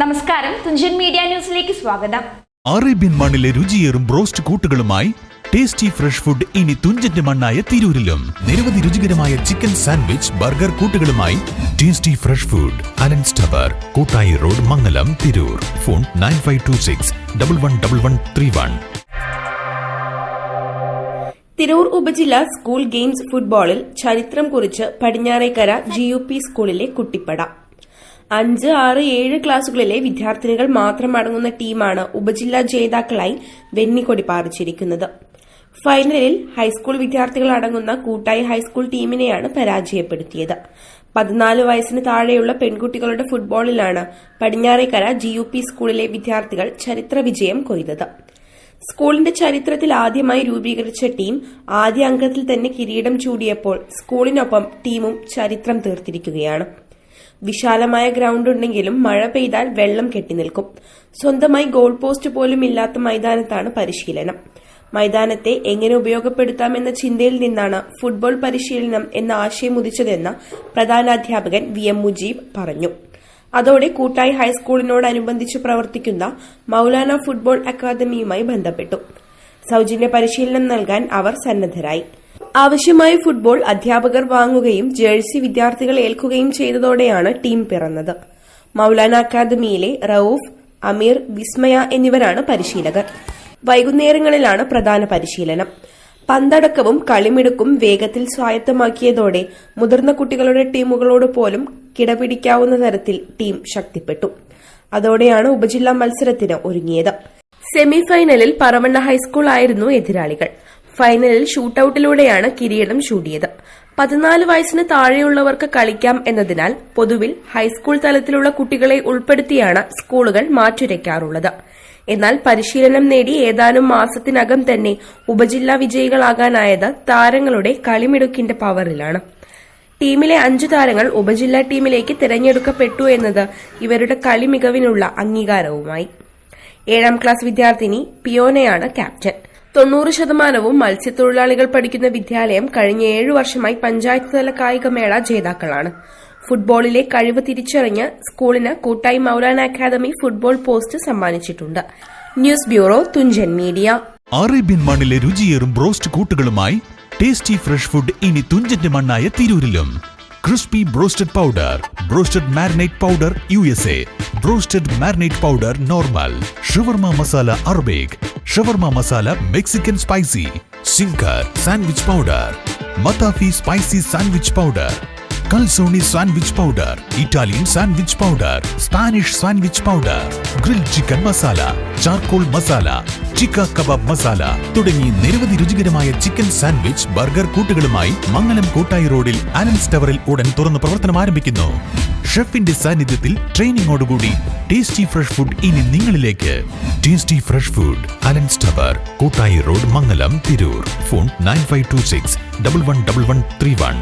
നമസ്കാരം. തുഞ്ചൻ മീഡിയ ന്യൂസിലേക്ക് സ്വാഗതം. അറേബ്യൻ മണ്ണിലെ രുചിയേറും ബ്രോസ്റ്റ് കൂട്ടുകളുമായി ടേസ്റ്റി ഫ്രഷ് ഫുഡ് ഇനി തുഞ്ചന്റെ മണ്ണായ തിരൂരിലും. നിരവധി രുചികരമായ chicken sandwich burger കൂട്ടുകളുമായി tasty fresh food. Alan tower Koottayi road Mangalam Tirur. Phone nine five two six double one double one three one. Tirur ഉപജില്ല സ്കൂൾ ഗെയിംസ് ഫുട്ബോളിൽ ചരിത്രം കുറിച്ച് പടിഞ്ഞാറേക്കര ജി യു പി സ്കൂളിലെ കുട്ടിപ്പട. അഞ്ച് ആറ് ഏഴ് ക്ലാസുകളിലെ വിദ്യാർത്ഥിനികൾ മാത്രം അടങ്ങുന്ന ടീമാണ് ഉപജില്ലാ ജേതാക്കളായി വെന്നിക്കൊടി പാറിച്ചിരിക്കുന്നത്. ഫൈനലിൽ ഹൈസ്കൂൾ വിദ്യാർത്ഥികൾ അടങ്ങുന്ന കൂട്ടായി ഹൈസ്കൂൾ ടീമിനെയാണ് പരാജയപ്പെടുത്തിയത്. പതിനാല് വയസ്സിന് താഴെയുള്ള പെൺകുട്ടികളുടെ ഫുട്ബോളിലാണ് പടിഞ്ഞാറേക്കര ജി യു പി സ്കൂളിലെ വിദ്യാർത്ഥികൾ ചരിത്ര വിജയം കൊയ്തത്. സ്കൂളിന്റെ ചരിത്രത്തിൽ ആദ്യമായി രൂപീകരിച്ച ടീം ആദ്യ അംഗത്തിൽ തന്നെ കിരീടം ചൂടിയപ്പോൾ സ്കൂളിനൊപ്പം ടീമും ചരിത്രം തീർത്തിരിക്കുകയാണ്. വിശാലമായ ഗ്രൗണ്ട് ഉണ്ടെങ്കിലും മഴ പെയ്താൽ വെള്ളം കെട്ടിനിൽക്കും. സ്വന്തമായി ഗോൾ പോസ്റ്റ് പോലും ഇല്ലാത്ത മൈതാനത്താണ് പരിശീലനം. മൈതാനത്തെ എങ്ങനെ ഉപയോഗപ്പെടുത്താമെന്ന ചിന്തയിൽ നിന്നാണ് ഫുട്ബോൾ പരിശീലനം എന്ന ആശയം ഉദിച്ചതെന്ന് പ്രധാനാധ്യാപകൻ വി എം മുജീബ് പറഞ്ഞു. അതോടെ കൂട്ടായി ഹൈസ്കൂളിനോടനുബന്ധിച്ച് പ്രവർത്തിക്കുന്ന മൌലാന ഫുട്ബോൾ അക്കാദമിയുമായി ബന്ധപ്പെട്ടു. സൌജന്യ പരിശീലനം നൽകാൻ അവർ സന്നദ്ധരായി. ആവശ്യമായ ഫുട്ബോൾ അധ്യാപകർ വാങ്ങുകയും ജേഴ്സി വിദ്യാർത്ഥികൾ ഏൽക്കുകയും ചെയ്തതോടെയാണ് ടീം പിറന്നത്. മൌലാന അക്കാദമിയിലെ റൌഫ് അമീർ വിസ്മയ എന്നിവരാണ് പരിശീലകർ. വൈകുന്നേരങ്ങളിലാണ് പ്രധാന പരിശീലനം. പന്തടക്കവും കളിമിടുക്കും വേഗത്തിൽ സ്വായത്തമാക്കിയതോടെ മുതിർന്ന കുട്ടികളുടെ ടീമുകളോട് പോലും കിടപിടിക്കാവുന്ന തരത്തിൽ ടീം ശക്തിപ്പെട്ടു. അതോടെയാണ് ഉപജില്ലാ മത്സരത്തിന് ഒരുങ്ങിയത്. സെമിഫൈനലിൽ പറവണ്ണ ഹൈസ്കൂൾ ആയിരുന്നു എതിരാളികൾ. ഫൈനലിൽ ഷൂട്ടൌട്ടിലൂടെയാണ് കിരീടം ചൂടിയത്. പതിനാല് വയസ്സിന് താഴെയുള്ളവർക്ക് കളിക്കാം എന്നതിനാൽ പൊതുവിൽ ഹൈസ്കൂൾ തലത്തിലുള്ള കുട്ടികളെ ഉൾപ്പെടുത്തിയാണ് സ്കൂളുകൾ മാറ്റുരയ്ക്കാറുള്ളത്. എന്നാൽ പരിശീലനം നേടി ഏതാനും മാസത്തിനകം തന്നെ ഉപജില്ലാ വിജയികളാകാനായത് താരങ്ങളുടെ കളിമിടുക്കിന്റെ പവറിലാണ്. ടീമിലെ അഞ്ചു താരങ്ങൾ ഉപജില്ലാ ടീമിലേക്ക് തിരഞ്ഞെടുക്കപ്പെട്ടു എന്നത് ഇവരുടെ കളി മികവിനുള്ള അംഗീകാരവുമായി. ഏഴാം ക്ലാസ് വിദ്യാർത്ഥിനി പിയോനയാണ് ക്യാപ്റ്റൻ. തൊണ്ണൂറ് ശതമാനവും മത്സ്യത്തൊഴിലാളികൾ പഠിക്കുന്ന വിദ്യാലയം കഴിഞ്ഞ ഏഴു വർഷമായി പഞ്ചായത്ത് തല കായികമേള ജേതാക്കളാണ്. ഫുട്ബോളിലെ കഴിവ് തിരിച്ചറിഞ്ഞ് സ്കൂളിന് Koottayi Maulana academy football post സമ്മാനിച്ചിട്ടുണ്ട്. News bureau Thunchan media. Arabian മണ്ണിലെ രുചിയേറും ബ്രോസ്റ്റ് കൂട്ടുകളുമായി ടേസ്റ്റി ഫ്രഷ് ഫുഡ് ഇനി തുഞ്ചന്റെ മണ്ണായ തിരൂരിലും. Crispy broasted powder broasted marinate powder U S A broasted marinate powder normal shawarma masala Arabic shawarma masala Mexican spicy zinger sandwich powder മത്താഫി spicy sandwich powder calzone sandwich powder Italian sandwich powder Spanish sandwich powder grill chicken masala charcoal masala ചിക്ക kebab masala തുടങ്ങി നിരവധി രുചികരമായ chicken sandwich burger കൂട്ടുകളുമായി മംഗലം കോട്ടായി റോഡിൽ Alan's ടവറിൽ ഉടൻ തുറന്ന് പ്രവർത്തനം ആരംഭിക്കുന്നു. ഷെഫിന്റെ സാന്നിധ്യത്തിൽ ട്രെയിനിങ്ങോടുകൂടി ടേസ്റ്റി ഫ്രഷ് ഫുഡ് ഇനി നിങ്ങളിലേക്ക്. Tasty fresh food Alan tower Koottayi road Mangalam Tirur phone nine five two six double one double one three one